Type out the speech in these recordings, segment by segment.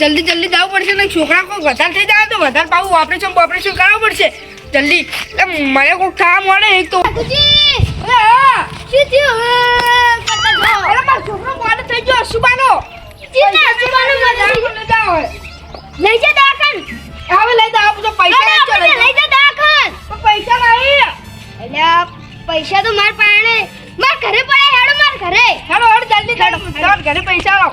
જલ્દી જલ્દી જવું પડશે ને છોકરા કોઈ વધારે થઈ જાય તો વધારે પાવું ઓપરેશન ઓપરેશન કરાવવું પડશે. જલ્દી. એટલે મને કોઈ કામ મળે એક તો. પૈસા તો મારે પાસે મારે ઘરે પડે હેડો મારે ઘરે. હેડો હેડ જલ્દી ઘરે પૈસા આવો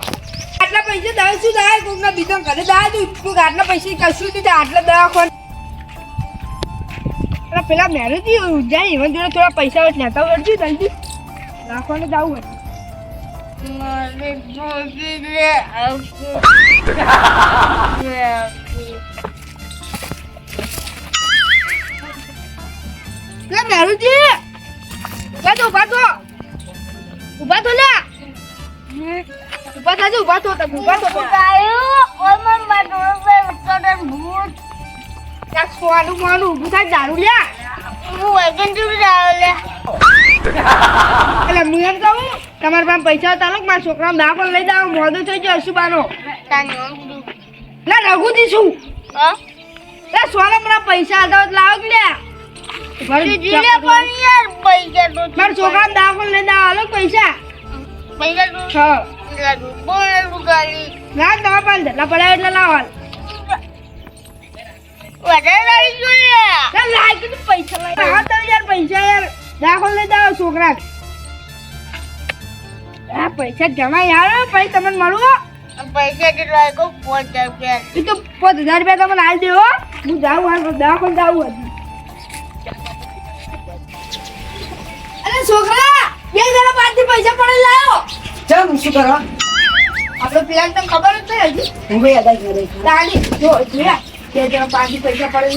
આટલા પૈસા દવા શું થાય કોકના બીજા ઘરે દવા તું કોઈક આટલા પૈસા કશું નહીં. આટલા દવા અરે પેલા મેરેજી જાય ઈવન જોડે થોડા પૈસા હોય લેતા વળજો જલ્દી રાખવાનું જવું હોય. મેરુજી! ઊભા થો ઊભા થો. ઊભા થો લે. ઊભા થાજો ઊભા થો તમે ઊભા થો. ક્યાંક સોનું મોનું ઊભું થાય દારૂ લ્યા. એટલે હું એમ કહું તમારા પાસે પૈસા તાલો મારા છોકરાને દાખલ લઈ જાઓ મોદો થઈ ગયો અશુબાનો ના રઘુજી છું લે સોના મને પૈસા હતા લાવો કે લ્યા. મારા છોકરાને દાખલ લઈ હાલો પૈસા. હા ના પડ્યા એટલે લાવો હાલ. કીધું પૈસા હા યાર પૈસા યાર. દાખલ લઈ જાઓ છોકરા આ પૈસા જમા યાર પછી તમને પૈસા કેટલા કહું પાંચ રૂપિયા એ તો પાંચ હજાર રૂપિયા તમને આલી દેવો હું. જાઉં હાલ દવાખાને જાઉં અરે છોકરા બે જણા પાસેથી પૈસા પડે લાયો. ચમ શું કરવા? આપણે પ્લાન તમને ખબર જ નહીં હજી હું ભાઈ અદાજ કરે તારી જો જોયા? કે જરા પાસેથી પૈસા પડે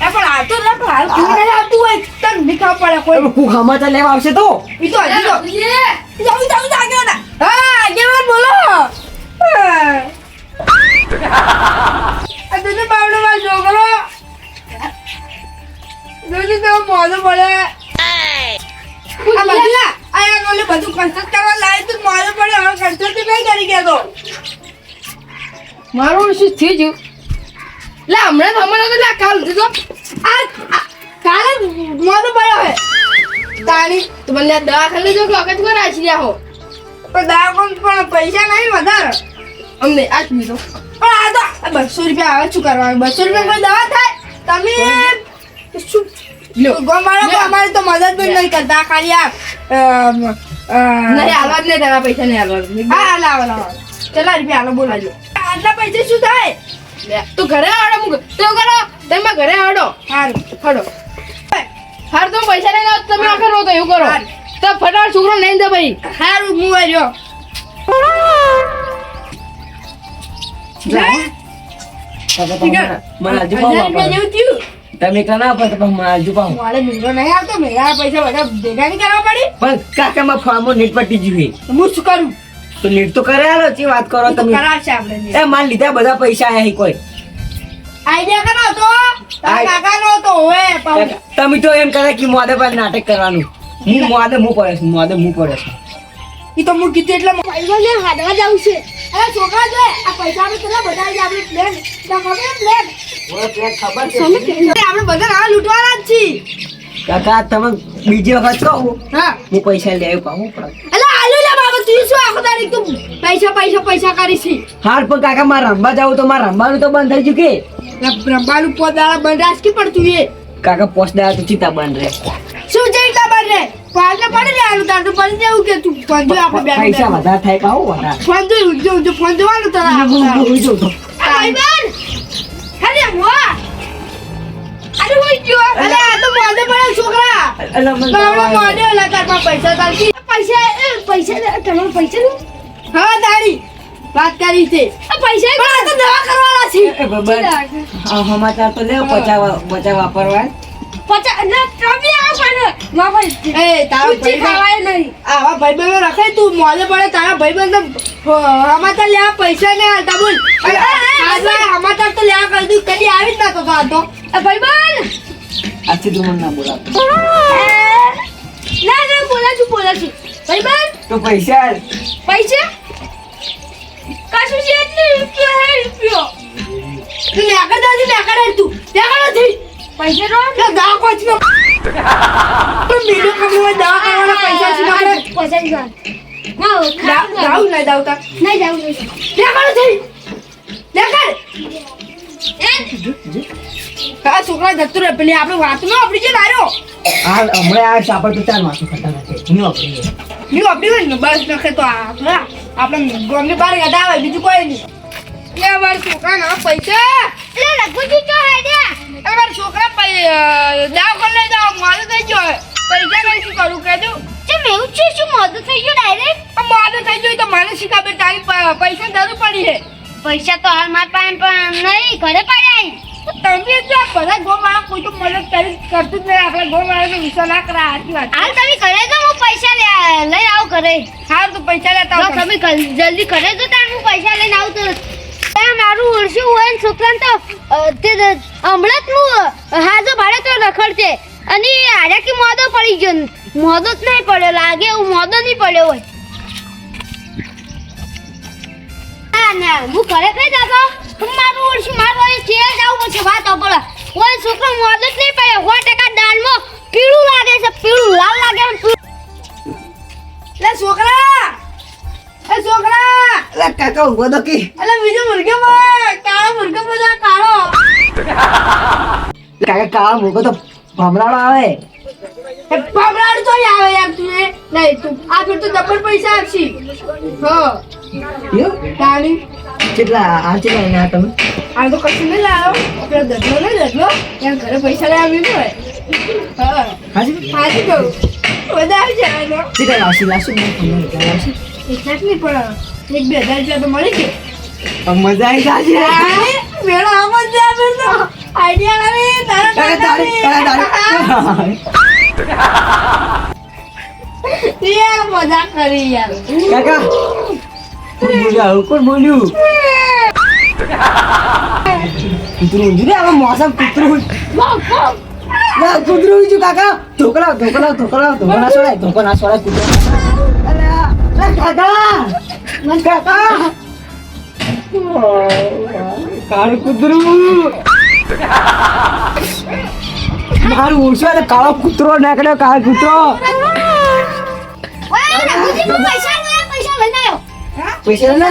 એ પણ હાલ તો ના પણ હાલ. કોઈ નહીં આવતું હોય તને નહીં પડે કોઈ. હું સમાચાર લેવા આવશે તો? ઈ તો હજી તો જાઉં જાઉં જાગ્યો હા આગેવાન બોલો. તો. મારું શું થઈ ગયું લે હમણાં તો હમણાં તો લે કાલ દીધો આ આ- કાલે મોઢો પડ્યો હે. તાણી તો મને દવાખાને જો કે વખત કોઈ રાશી રહ્યા હો? પણ દાખલ પણ પૈસા નહીં વધારે. અમને આજ દીધો પણ આ તો બસો રૂપિયા આવે શું કરવાનું? બસો રૂપિયા કોઈ દવા થાય? તમે શું. અમારે તો મદદ પણ નહીં કરતા. ખાલી આ નહીં આલવા જ નહીં તારા પૈસા નહીં આલવા હા લાવો લાવો કેટલા રૂપિયા આલો બોલાજો આટલા પૈસા શું થાય? તું ઘરે આવડો હું તો કરો. તમે ઘરે આવડો. સારું ખડો હાર તો પૈસા લઈને આવો તો તમે આખર તો એવું કરો. તો ફટાફટ છોકરો લઈને દે ભાઈ. સારું હું આવ્યો મને હજુ હજાર તમે એકલા ના પણ મને હજુ પાઉં મારે મેળો નહીં આવતો મેરા પૈસા બધા ભેગા નહીં કરવા પડી. પણ કાકામાં ફાર્મો નેટ પટી જીવે હું શું કરું? તો નેટ તો કરે આલો ચી વાત કરો તમે. કરાવશે આપણે એ માર લીધા બધા પૈસા આયા હી કોઈ. આઈડિયા કરો તો કાકા નો તો હોય તમે તો એમ કરે કે મોદે પર નાટક કરવાનું. હું મોદે હું પડે છું મોદે હું પડે ઈ તો હું કીધું એટલે ભાઈઓને હાડવા જાવ છે. અરે છોકરા જો આ પૈસા આપણે કેટલા બધા છે આપણે પ્લેન ખબર પ્લેન ખબર છે. આપણે બધા આ લૂંટવાના જ છીએ. કાકા તમે બીજી વખત કહું. હા. હું પૈસા લઈ આવ્યો એટલે આલુ લે બાબા તું શું આખો તારીખ તું પૈસા પૈસા પૈસા કરી છે? હાર પણ કાકા મારે રમવા જાવું તો મારે રમવાનું તો બંધ થઈ ગયું કે? રમવાનું પોદાળા બંધ રાજકી પડતું એ? કાકા પોસ્ટ દયા તો ચિતા બંધ રહે. શું પાલે પડી જાય તાર પડી જવું કે તું. ફોન આપણે બેઠા પૈસા વધારે થાય તારા દાડો. અરે અરે અરે આ તો પડે છોકરા. અલા, તાર પૈસા પૈસા પૈસા દે- પૈસા હા તારી. વાત કરી છે. પૈસા પણ આ તો દવા કરવાના છે. સમાચાર તો લે પચા પચા વાપરવા. પચાસ ના તમે આ પણ બાપા એ તારો ભાઈ ખાવાય નહીં. આવા ભાઈબંધો રખે તું મોલે પડે તારા ભાઈબંધો હમાતા લેવા પૈસા ને આલતા બોલ. તો લેવા કરી દઉં કદી આવી જ ના તો તો આજથી તું મને ના બોલાવ ના ના બોલા છું બોલા છું. ભાઈબંધ તો પૈસા પૈસા? કશું રૂપિયો તું લેકર દે લેકર દે તું. લેકર નથી પૈસા તો લે દા કોચ નો તું બીજો કમવા દા કરવાના પૈસા છે આપણે પૈસા જ ના દાવ દાવ નહીં દાવતા નહીં જાવું નહીં લેકર નથી લેકર કા છોકરા જતું રે પેલી આપણે વાત નો આપડી છે નાર્યો આ હમણાં આ સાપડ તો ચાર માથું ખતા નથી. હું આપણી ની આપડી ને બસ નખે તો આ આપણે ગોમની બહાર ગધા આવે બીજું કોઈ નહીં. એ વાર છોકરા ના પૈસા. એટલે રઘુજી તો હેડ્યા? એ વાર છોકરા દાવ કર લઈ જાવ મારું થઈ ગયો પૈસા કઈ શું કરું કહેજો ચમ એવું છે શું મોઢું થઈ ગયું ડાયરેક્ટ મારું થઈ ગયું તો મને શીખા બે તારી પૈસા જરૂર પડી છે. પૈસા તો હાલ માર પાસે પણ નહીં ઘરે પડ્યા તમે જો બધા ગોમાળા કોઈ તો મદદ કરી કરતું જ નહીં આપણે ગોમાળા તો વિશ્વાસ ના કરા વાત હાલ તમે ઘરે જો હું પૈસા લઈ આવું ઘરે. હાર તો પૈસા લેતા તમે જલ્દી ઘરે જો તાર હું પૈસા લઈને આવું તો ત્યાં મારું ઓળશું હોય ને છોકરાને તો હમણાં જ હું હાજો ભાડે તો રખડશે. અને આર્યા કે મોદો પડી ગયો. મોદો જ નહીં પડ્યો લાગે એવું મોદો નહીં પડ્યો હોય. હું ઘરે કઈ જતો? હું મારું ઓળશું મારું અહીં છે જાવું પછી વાત પડે. ઓય છોકરો મોદો જ નહીં પડ્યો. સો ટકા દાળમાં પીળું લાગે છે પીળું લાલ લાગે છે છોકરા! એ છોકરા! અલા કાકા ઊભો તો કે. અલે બીજો મુર્ગો કાળો મુર્ગો બધા કાળો. કાકા કાળા મૂકો તો ભમરાડો આવે. તો આવે યાર તું નહીં તું આ તો ડબલ પૈસા આપશી. હા તાણી કેટલા આ કેટલા એના તમે? આ તો કશું નહીં લાવો. પેલો દડલો નહીં દડલો. ત્યાં ઘરે પૈસા લઈ આવી હોય. હા. હાજી. હાજી કહું બધા આવી જાય કેટલા લાવશી? લાવશી મને પંદર હજાર લાવશી? એટલા જ નહીં પણ એક બે હજાર રૂપિયા તો મળી ગયો. મજા આવી જાશે. મેળો આમ જ આઈડિયા લાવી તારા કાકા તારી યાર મજા કરી યાર. કાકા કોણ બોલ્યું કોણ બોલ્યું? કૂતરું ઊંધું ને હવે મોસમ કૂતરું. ના કૂતરું ઊંધું કાકા. ઢોકળા ઢોકળા ઢોકળા ઢોકળા સોડાય ઢોકળા સોડાય કૂતરું. અલા અલા કાકા કાકા. કાળું કૂતરું. મારું ઓછું તો કાળો કૂતરો નાખ્યો કાળો કૂતરો. પૈસા ને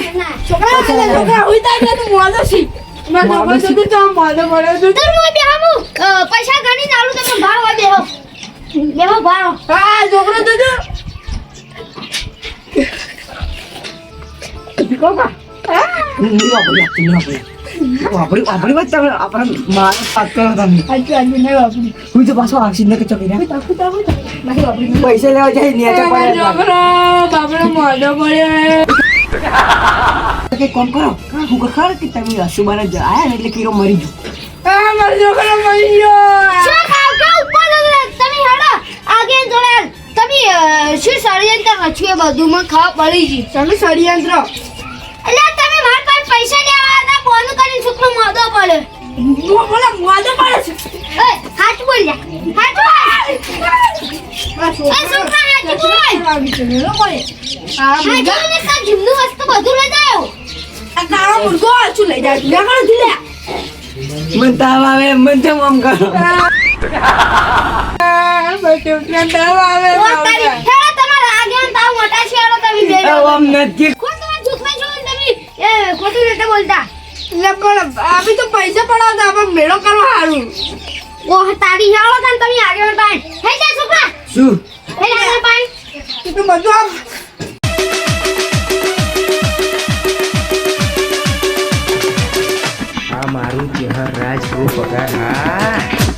છોકરા તો છે. હું પૈસા ગણી નાલું તમે ભાવ બેહો. બેહો ભાવ. હા છોકરો તો વાપરી વાપરી. વાત તમે આપણે મારે વાત કરો હું તો પાછો આક્ષી ને કે ચોકી રહ્યા તાકુ તાકુ નહીં વાપરી પૈસા લેવા જાય ને તો એ છોકરો બાપડો પડ્યો કે કરો કે તમે અશુબાને જ આયા એટલે કીરો મરી ગયો આ મારો છોકરો મરી ગયો શું ખાવ કે ઉપર તમે હેડો આગે જોડે તમે શું ષડયંત્ર રચ્યું બધું? મને ખાવા પડી ગઈ. તમે ષડયંત્ર. મોદો પડ્યો બોલા મોદો છે. એ હાથ બોલ જા હાથ બોલ. એ છોકરા હાથ બોલ. આવી છે મેલો પડે આ હાથ મુર્ગા બોલ ને તાર જીમનું વસ્તુ બધું લઈ જાયો. આ તારો મુર્ગો આછું લઈ જાય. લે કરો લે. મન તાવ આવે મન તો આમ કરો. આવે તારી તમારા આગેવાન તાવ મોટા છે હેડો તમે બે આમ નથી. ખોટું તમે? એ ખોટું રીતે બોલતા. એટલે પણ આવી તો પૈસા પડાવતા પણ મેળો કરવો સારું ઓહ તારી હાલો તન તમે આગળ બાઈ હે જા સુપા શું? હે આગળ બાઈ તું બધું આમ આ મારું ચહેર રાજ પગાર. હા.